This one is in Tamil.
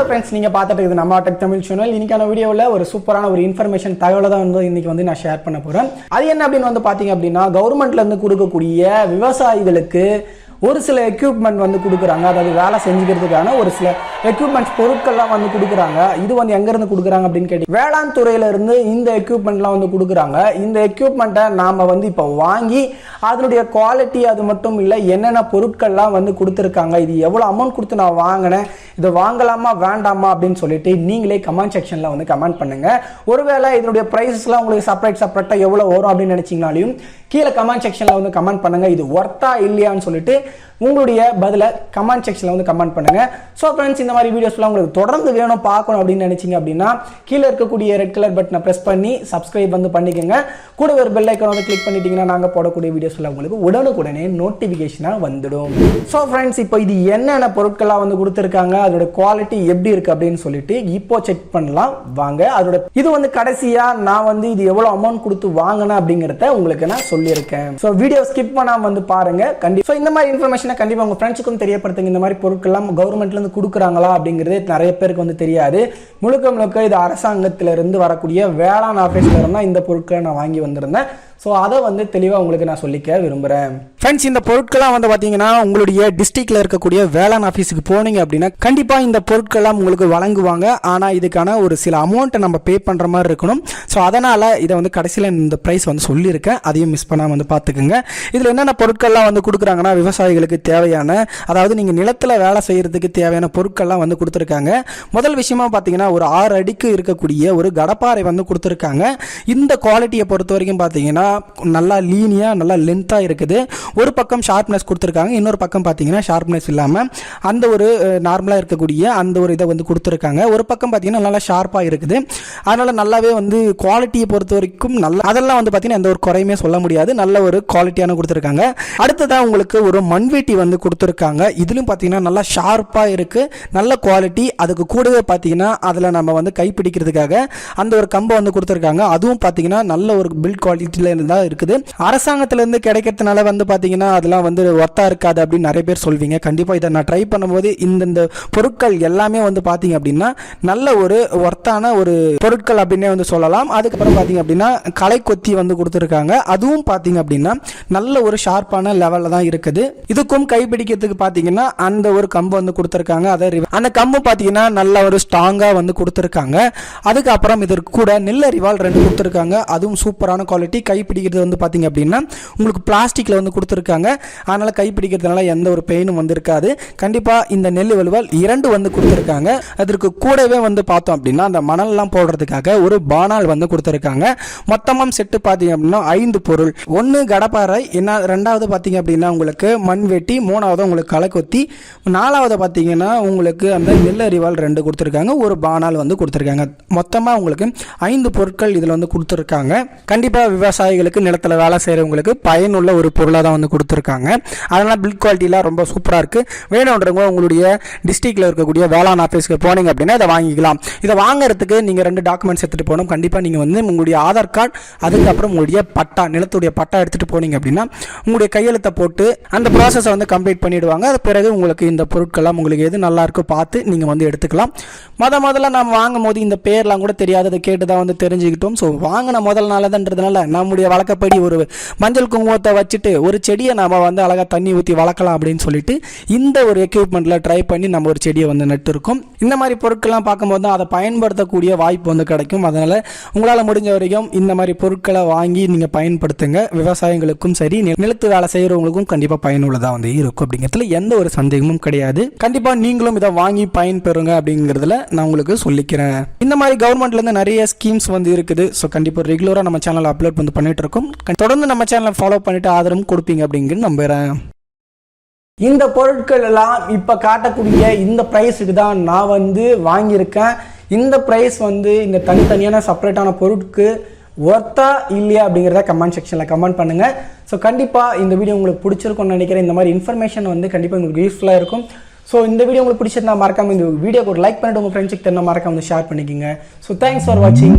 ஹலோ ஃப்ரெண்ட்ஸ் நீங்கள் பார்த்துட்டு இருக்குது நம்ம டெக் தமிழ் சேனல் இன்னைக்கான வீடியோவில் ஒரு சூப்பரான ஒரு இன்ஃபர்மேஷன் தகவலை தான் வந்து இன்னைக்கு வந்து நான் ஷேர் பண்ண போகிறேன் அது என்ன அப்படின்னு வந்து பார்த்தீங்க அப்படின்னா கவர்மெண்ட்லேருந்து கொடுக்கக்கூடிய விவசாயிகளுக்கு ஒரு சில எக்யூப்மெண்ட் வந்து கொடுக்குறாங்க. அதாவது வேலை செஞ்சுக்கிறதுக்கான ஒரு சில எக்யூப்மெண்ட்ஸ் பொருட்கள்லாம் வந்து கொடுக்குறாங்க. இது வந்து எங்கேருந்து கொடுக்குறாங்க அப்படின்னு கேட்டி வேளாண் துறையில இருந்து இந்த எக்யூப்மெண்ட்லாம் வந்து கொடுக்குறாங்க. இந்த எக்யூப்மெண்ட்டை நாம் வந்து இப்போ வாங்கி அதனுடைய குவாலிட்டி அது மட்டும் இல்லை என்னென்ன பொருட்கள்லாம் வந்து கொடுத்துருக்காங்க இது எவ்வளோ அமௌண்ட் கொடுத்து நான் வாங்கினேன் இதை வாங்கலாமா வேண்டாமா அப்படின்னு சொல்லிட்டு நீங்களே கமெண்ட் செக்ஷனில் வந்து கமெண்ட் பண்ணுங்க. ஒருவேளை இதனுடைய ப்ரைஸஸ்லாம் உங்களுக்கு செப்பரேட் செப்பரேட்டாக எவ்வளோ வரும் அப்படின்னு நினச்சிங்கனாலையும் கீழே கமெண்ட் செக்ஷனில் வந்து கமெண்ட் பண்ணுங்க. இது ஒர்த்தா இல்லையான்னு சொல்லிட்டு உங்களுடைய பதிலை கமெண்ட் செக்ஷனில் வந்து கமெண்ட் பண்ணுங்க. ஸோ ஃப்ரெண்ட்ஸ் இந்த மாதிரி வீடியோஸ்லாம் உங்களுக்கு தொடர்ந்து வேணும் பார்க்கணும் அப்படின்னு நினைச்சீங்க அப்படின்னா கீழே இருக்கக்கூடிய ரெட் கலர் பட்டனை ப்ரெஸ் பண்ணி சப்ஸ்கிரைப் வந்து பண்ணிக்கோங்க. கூட ஒரு பெல் ஐக்கன் வந்து கிளிக் பண்ணிட்டீங்கன்னா நாங்கள் போடக்கூடிய வீடியோஸ்லாம் உங்களுக்கு உடனுக்குடனே நோட்டிஃபிகேஷனாக வந்துடும். ஸோ ஃப்ரெண்ட்ஸ் இப்போ இது என்னென்ன பொருட்கள்லாம் வந்து கொடுத்துருக்காங்க அதோட குவாலிட்டி எப்படி இருக்கு அப்படின்னு சொல்லிட்டு இப்போ செக் பண்ணலாம். வாங்க அதோட இது வந்து கடைசியா நான் வந்து இது எவ்வளவு அமௌண்ட் கொடுத்து வாங்கினேன் அப்படிங்கறத உங்களுக்கு நான் சொல்லியிருக்கேன். ஸோ வீடியோ ஸ்கிப் பண்ணாமல் வந்து பாருங்க. கண்டிப்பா இந்த மாதிரி இன்ஃபர்மேஷன் கண்டிப்பா உங்க ஃப்ரெண்ட்ஸுக்கும் தெரியப்படுத்துங்க. இந்த மாதிரி பொருட்கள்லாம் கவர்மெண்ட்ல இருந்து கொடுக்குறாங்களா அப்படிங்கிறது நிறைய பேருக்கு வந்து தெரியாது. முழுக்க முழுக்க இது அரசாங்கத்திலிருந்து வரக்கூடிய வேளாண் ஆஃபீஸ்ல இருந்தா இந்த பொருட்களை நான் வாங்கி வந்திருந்தேன். ஸோ அதை வந்து தெளிவாக உங்களுக்கு நான் சொல்லிக்க விரும்புகிறேன் ஃப்ரெண்ட்ஸ் இந்த பொருட்கள்லாம் வந்து பார்த்தீங்கன்னா உங்களுடைய டிஸ்ட்ரிக்டில் இருக்கக்கூடிய வேளாண் ஆஃபீஸுக்கு போனீங்க அப்படின்னா கண்டிப்பாக இந்த பொருட்கள்லாம் உங்களுக்கு வழங்குவாங்க. ஆனால் இதுக்கான ஒரு சில அமௌண்ட்டை நம்ம பே பண்ணுற மாதிரி இருக்கணும். ஸோ அதனால் இதை வந்து கடைசியில் இந்த ப்ரைஸ் வந்து சொல்லியிருக்கேன். அதையும் மிஸ் பண்ணாமல் வந்து பார்த்துக்குங்க இதில் என்னென்ன பொருட்கள்லாம் வந்து கொடுக்குறாங்கன்னா விவசாயிகளுக்கு தேவையான அதாவது நீங்கள் நிலத்தில் வேலை செய்கிறதுக்கு தேவையான பொருட்கள்லாம் வந்து கொடுத்துருக்காங்க. முதல் விஷயமா பார்த்தீங்கன்னா ஒரு ஆறு அடிக்கு இருக்கக்கூடிய ஒரு கடப்பாறை வந்து கொடுத்துருக்காங்க. இந்த குவாலிட்டியை பொறுத்த வரைக்கும் பார்த்தீங்கன்னா நல்லா லீனியாக நல்லா லென்த்தாக இருக்குது. ஒரு பக்கம் ஷார்ப்னஸ் கொடுத்துருக்காங்க இன்னொரு பக்கம் பார்த்தீங்கன்னா ஷார்ப்னஸ் இல்லாமல் அந்த ஒரு நார்மலாக இருக்கக்கூடிய அந்த ஒரு இதை வந்து கொடுத்துருக்காங்க. ஒரு பக்கம் பார்த்தீங்கன்னா நல்லா ஷார்ப்பாக இருக்குது. அதனால் நல்லாவே வந்து குவாலிட்டியை பொறுத்த வரைக்கும் நல்லா அதெல்லாம் வந்து பார்த்தீங்கன்னா எந்த ஒரு குறையுமே சொல்ல முடியாது. நல்ல ஒரு குவாலிட்டியான கொடுத்துருக்காங்க. அடுத்ததாக உங்களுக்கு ஒரு மண்வெட்டி வந்து கொடுத்துருக்காங்க. இதுலையும் பார்த்தீங்கன்னா நல்லா ஷார்ப்பாக இருக்குது நல்ல குவாலிட்டி அதுக்கு கூடவே பார்த்தீங்கன்னா அதில் நம்ம வந்து கைப்பிடிக்கிறதுக்காக அந்த ஒரு கம்பை வந்து கொடுத்துருக்காங்க. அதுவும் பார்த்தீங்கன்னா நல்ல ஒரு பில்ட் குவாலிட்டியில் தான் இருக்குது. அரசாங்கத்திலேருந்து கிடைக்கிறதுனால வந்து பார்த்தீங்கன்னா அதெல்லாம் வந்து ஒர்த்தா இருக்காது அப்படின்னு நிறைய பேர் சொல்வீங்க. கண்டிப்பாக இதை நான் ட்ரை பண்ணும்போது இந்தந்த பொருட்கள் எல்லாமே வந்து பார்த்தீங்க அப்படின்னா நல்ல ஒரு ஒர்த்தான ஒரு பொருட்கள் அப்படின்னே வந்து சொல்லலாம். அதுக்கப்புறம் பார்த்தீங்க அப்படின்னா கலை கொத்தி வந்து கொடுத்துருக்காங்க. அதுவும் பார்த்தீங்க அப்படின்னா நல்ல ஒரு ஷார்ப்பான லெவலில் தான் இருக்குது. இதுக்கும் கைப்பிடிக்கிறதுக்கு பார்த்தீங்கன்னா அந்த ஒரு கம்பு வந்து கொடுத்துருக்காங்க. அதை அந்த கம்பு பார்த்தீங்கன்னா நல்ல ஒரு ஸ்ட்ராங்காக வந்து கொடுத்துருக்காங்க. அதுக்கப்புறம் இதற்கு கூட நெல்லறிவால் ரெண்டு கொடுத்துருக்காங்க. அதுவும் சூப்பரான குவாலிட்டி கை பிடிக்கிறது வந்து பார்த்தீங்க அப்படின்னா உங்களுக்கு பிளாஸ்டிக்கில் வந்து கொடுத்துருக்காங்க. அதனால் கை பிடிக்கிறதுனால எந்த ஒரு பெயினும் வந்து இருக்காது கண்டிப்பாக இந்த நெல் வலுவால் இரண்டு வந்து கொடுத்துருக்காங்க. அதற்கு கூடவே வந்து பார்த்தோம் அப்படின்னா அந்த மணல்லாம் போடுறதுக்காக ஒரு பானால் வந்து கொடுத்துருக்காங்க. மொத்தமாக செட்டு பார்த்தீங்க அப்படின்னா ஐந்து பொருள். ஒன்று கடப்பாறை என்ன ரெண்டாவது பார்த்தீங்க அப்படின்னா உங்களுக்கு மண்வெட்டி மூணாவது உங்களுக்கு களைக்கொத்தி நாலாவது பார்த்தீங்கன்னா உங்களுக்கு அந்த நெல் அறிவால் ரெண்டு கொடுத்துருக்காங்க. ஒரு பானால் வந்து கொடுத்துருக்காங்க. மொத்தமாக உங்களுக்கு ஐந்து பொருட்கள் இதில் வந்து கொடுத்துருக்காங்க. கண்டிப்பாக விவசாயிகள் விவசாயிகளுக்கு நிலத்தில் வேலை செய்கிறவங்களுக்கு பயனுள்ள ஒரு பொருளாக தான் வந்து கொடுத்துருக்காங்க. அதனால் பில்ட் குவாலிட்டிலாம் ரொம்ப சூப்பராக இருக்குது வேணுன்றவங்க உங்களுடைய டிஸ்ட்ரிக்டில் இருக்கக்கூடிய வேளாண் ஆஃபீஸ்க்கு போனீங்க அப்படின்னா இதை வாங்கிக்கலாம். இதை வாங்குறதுக்கு நீங்கள் ரெண்டு டாக்குமெண்ட்ஸ் எடுத்துகிட்டு போகணும். கண்டிப்பாக நீங்கள் வந்து உங்களுடைய ஆதார் கார்டு அதுக்கப்புறம் உங்களுடைய பட்டா நிலத்துடைய பட்டா எடுத்துகிட்டு போனீங்க அப்படின்னா உங்களுடைய கையெழுத்தை போட்டு அந்த ப்ராசஸை வந்து கம்ப்ளீட் பண்ணிவிடுவாங்க அது பிறகு உங்களுக்கு இந்த பொருட்கள்லாம் உங்களுக்கு எது நல்லா இருக்கோ பார்த்து நீங்கள் வந்து எடுத்துக்கலாம். முத முதல்ல நம்ம வாங்கும் போது இந்த பேர்லாம் கூட தெரியாததை கேட்டு தான் வந்து தெரிஞ்சுக்கிட்டோம். ஸோ வாங்கின முதல் நாளதுன்றதுனால நம்முடைய வழக்கப்படி ஒரு மஞ்சள் குங்குமத்தை வச்சுட்டு ஒரு செடியை நம்ம வந்து அழகாக தண்ணி ஊற்றி வளர்க்கலாம் அப்படின்னு சொல்லிட்டு இந்த ஒரு எக்யூப்மெண்ட்டில் ட்ரை பண்ணி நம்ம ஒரு செடியை வந்து நட்டுருக்கோம். இந்த மாதிரி பொருட்கள்லாம் பார்க்கும்போது தான் அதை பயன்படுத்தக்கூடிய வாய்ப்பு வந்து கிடைக்கும். அதனால் உங்களால் முடிஞ்ச வரைக்கும் இந்த மாதிரி பொருட்களை வாங்கி நீங்கள் பயன்படுத்துங்க. விவசாயிகளுக்கும் சரி நிலத்து வேலை செய்கிறவங்களுக்கும் கண்டிப்பாக பயனுள்ளதாக வந்து இருக்கும் அப்படிங்கிறதுல எந்த ஒரு சந்தேகமும் கிடையாது. கண்டிப்பாக நீங்களும் இதை வாங்கி பயன்பெறுங்க அப்படிங்கிறதுல நான் உங்களுக்கு சொல்லிக்கிறேன். இந்த மாதிரி கவர்மெண்ட்லேருந்து நிறைய ஸ்கீம்ஸ் வந்து இருக்குது. ஸோ கண்டிப்பாக ரெகுலராக நம்ம சேனல் அப்லோட் வந்து பண்ணிட்டு இருக்கோம் தொடர்ந்து நம்ம சேனலை ஃபாலோ பண்ணிட்டு ஆதரவும் கொடுப்பீங்க அப்படிங்கிறது நம்புகிறேன் இந்த பொருட்கள் எல்லாம் இப்போ காட்டக்கூடிய இந்த ப்ரைஸுக்கு தான் நான் வந்து வாங்கியிருக்கேன். இந்த ப்ரைஸ் வந்து இந்த தனித்தனியான செப்பரேட்டான பொருட்கு ஒர்த்தா இல்லையா அப்படிங்கிறத கமெண்ட் செக்ஷனில் கமெண்ட் பண்ணுங்கள் ஸோ கண்டிப்பாக இந்த வீடியோ உங்களுக்கு பிடிச்சிருக்கும்னு நினைக்கிறேன். இந்த மாதிரி இன்ஃபர்மேஷன் வந்து கண்டிப்பாக உங்களுக்கு யூஸ்ஃபுல்லாக இருக்கும். ஸோ இந்த வீடியோ உங்களுக்கு பிடிச்சிருந்தா மறக்காம இந்த வீடியோ ஒரு லைக் பண்ணிட்டு உங்கள் ஃப்ரெண்ட்ஸுக்கு தெரிஞ்ச மறக்காம வந்து ஷேர் பண்ணிக்கோங்க. ஸோ தேங்க்ஸ் ஃபார் வாட்சிங்